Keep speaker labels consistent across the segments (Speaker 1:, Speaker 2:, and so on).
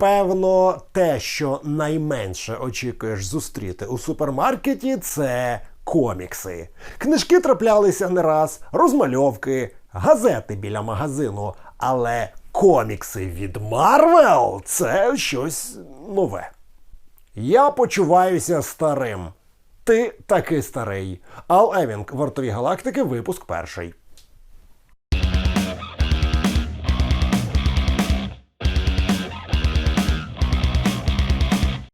Speaker 1: Певно, те, що найменше очікуєш зустріти у супермаркеті, це комікси. Книжки траплялися не раз, розмальовки, газети біля магазину. Але комікси від Марвел це щось нове. Я почуваюся старим. Ти таки старий. Ал Евінг, вартові галактики, випуск перший.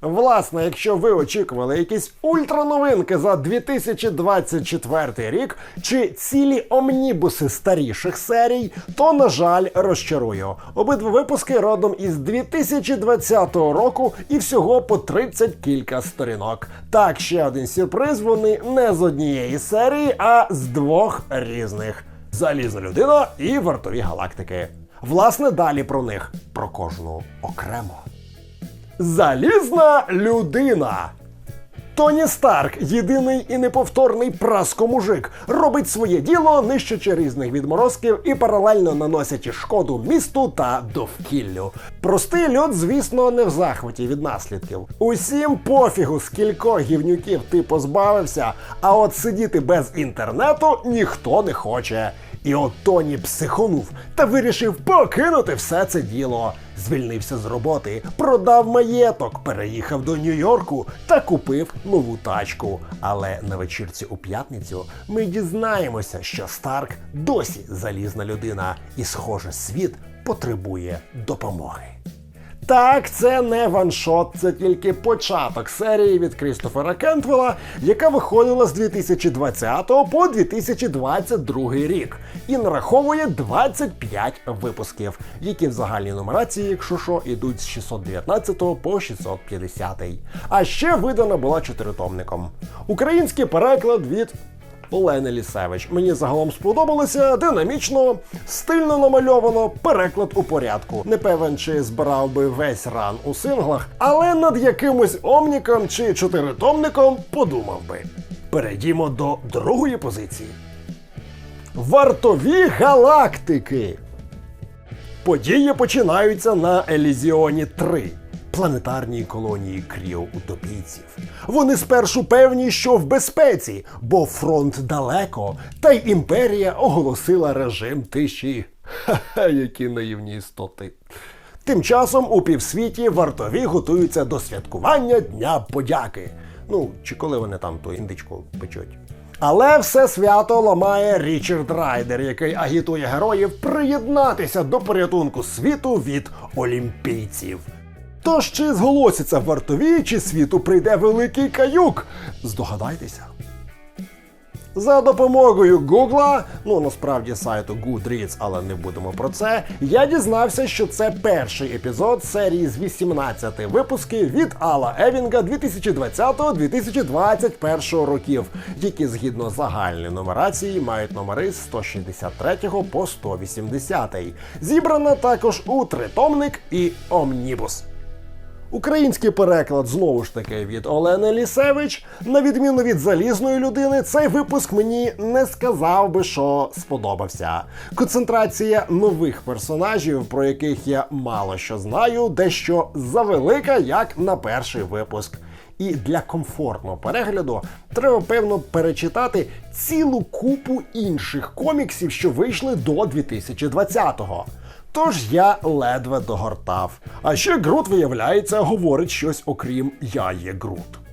Speaker 1: Власне, якщо ви очікували якісь ультрановинки за 2024 рік чи цілі омнібуси старіших серій, то на жаль розчарую. Обидва випуски родом із 2020 року і всього по 30 кілька сторінок. Так, ще один сюрприз. Вони не з однієї серії, а з двох різних: Залізна людина і вартові галактики. Власне, далі про них, про кожну окремо. Залізна людина. Тоні Старк, єдиний і неповторний праскомужик, робить своє діло, нищачи різних відморозків і паралельно наносячи шкоду місту та довкіллю. Простий люд, звісно, не в захваті від наслідків. Усім пофігу, скількох гівнюків ти позбавився, а от сидіти без інтернету ніхто не хоче. І от Тоні психонув та вирішив покинути все це діло. Звільнився з роботи, продав маєток, переїхав до Нью-Йорку та купив нову тачку. Але на вечірці у п'ятницю ми дізнаємося, що Старк досі залізна людина, і, схоже, світ потребує допомоги. Так, це не ваншот, це тільки початок серії від Крістофера Кентвелла, яка виходила з 2020 по 2022 рік, і нараховує 25 випусків, які в загальній нумерації, якщо що, ідуть з 619 по 650. А ще видана була чотиритомником. Український переклад від Олени Лісевич. Мені загалом сподобалося динамічно, стильно намальовано, переклад у порядку. Не певен, чи збирав би весь ран у синглах, але над якимось омніком чи чотиритомником подумав би. Перейдімо до другої позиції. Вартові галактики. Події починаються на Елізіоні 3 планетарній колонії кріоутопійців. Вони спершу певні, що в безпеці, бо фронт далеко, та й імперія оголосила режим тиші. Ха-ха, які наївні істоти. Тим часом у півсвіті вартові готуються до святкування Дня подяки. Ну, чи коли вони там ту індичку печуть. Але все свято ламає Річард Райдер, який агітує героїв приєднатися до порятунку світу від олімпійців. Тож чи зголосяться вартові, чи світу прийде великий каюк? Здогадайтеся. За допомогою Гугла, ну насправді сайту Goodreads, але не будемо про це. Я дізнався, що це перший епізод серії з 18 випусків від Алла Евінга 2020-2021 років, які згідно загальної нумерації мають номери з 163 по 180. Зібрана також у тритомник і Омнібус. Український переклад знову ж таки від Олени Лісевич. На відміну від залізної людини, цей випуск мені не сказав би, що сподобався. Концентрація нових персонажів, про яких я мало що знаю, дещо завелика, як на перший випуск. І для комфортного перегляду треба певно перечитати цілу купу інших коміксів, що вийшли до 2020-го. Тож я ледве догортав. А ще Грут, виявляється, говорить щось окрім Я є Грут.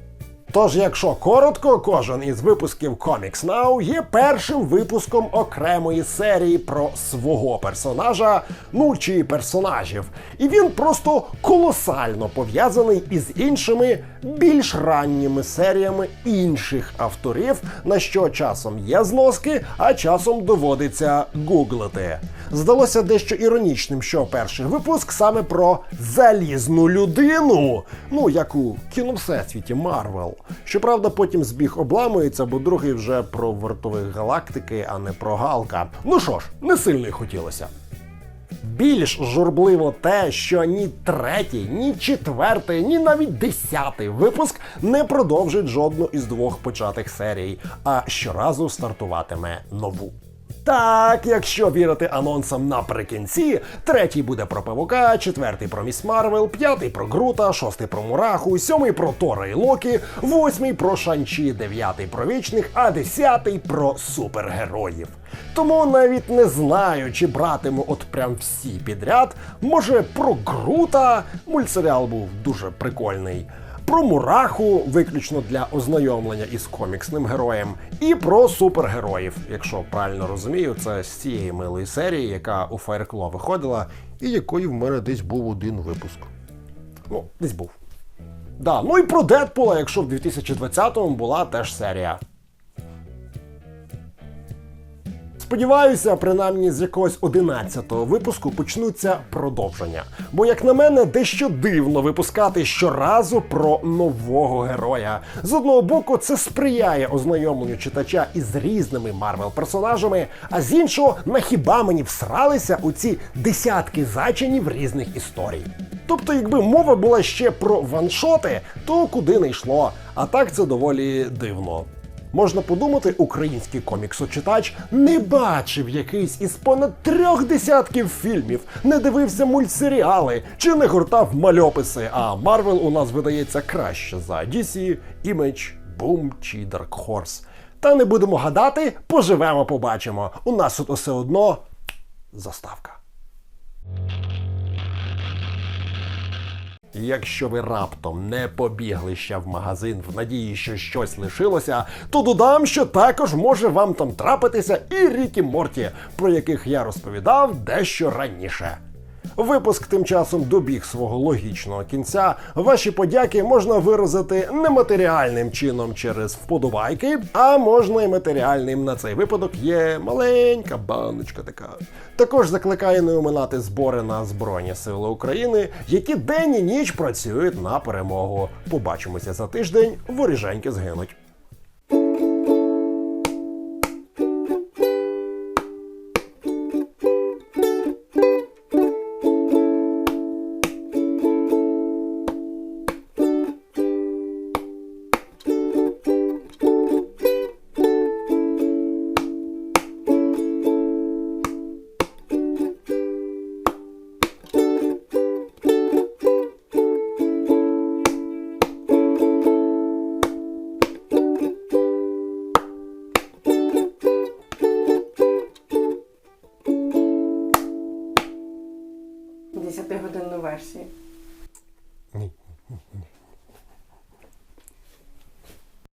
Speaker 1: Тож, якщо коротко, кожен із випусків Comics Now є першим випуском окремої серії про свого персонажа, ну чи персонажів. І він просто колосально пов'язаний із іншими більш ранніми серіями інших авторів, на що часом є зноски, а часом доводиться гуглити. Здалося дещо іронічним, що перший випуск саме про залізну людину, ну як у кіновсесвіті Марвел. Щоправда, потім збіг обламується, бо другий вже про вартових галактики, а не про Галка. Ну що ж, не сильно й хотілося. Більш журбливо те, що ні третій, ні четвертий, ні навіть десятий випуск не продовжить жодну із двох початих серій, а щоразу стартуватиме нову. Так, якщо вірити анонсам наприкінці, третій буде про ПВК, четвертий про Міс Марвел, п'ятий про Грута, шостий про Мураху, сьомий про Тора і Локі, восьмий про Шанчі, дев'ятий про вічних, а десятий про супергероїв. Тому навіть не знаю, чи братиму от прям всі підряд. Може, про Грута мультсеріал був дуже прикольний. Про Мураху, виключно для ознайомлення із коміксним героєм, і про супергероїв, якщо правильно розумію, це з цієї милої серії, яка у Фаєркло виходила, і якої в мене десь був один випуск. Ну, десь був. Да, ну і про Дедпула, якщо в 2020-му була теж серія. Сподіваюся, принаймні з якогось 11-го випуску почнуться продовження. Бо, як на мене, дещо дивно випускати щоразу про нового героя. З одного боку, це сприяє ознайомленню читача із різними Марвел персонажами, а з іншого, на хіба мені всралися у ці десятки зачинів різних історій. Тобто, якби мова була ще про ваншоти, то куди не йшло. А так це доволі дивно. Можна подумати, український коміксочитач не бачив якийсь із понад трьох десятків фільмів, не дивився мультсеріали чи не гортав мальописи. А Марвел у нас видається краще за DC, Image, Boom чи Dark Horse. Та не будемо гадати, поживемо, побачимо. У нас тут усе одно заставка. Якщо ви раптом не побігли ще в магазин в надії, що щось лишилося, то додам, що також може вам там трапитися і Рікі Морті, про яких я розповідав дещо раніше. Випуск тим часом добіг свого логічного кінця. Ваші подяки можна виразити нематеріальним чином через вподобайки, а можна і матеріальним. На цей випадок є маленька баночка така. Також закликаю не оминати збори на Збройні Сили України, які день і ніч працюють на перемогу. Побачимося за тиждень, воріженьки згинуть. Ні.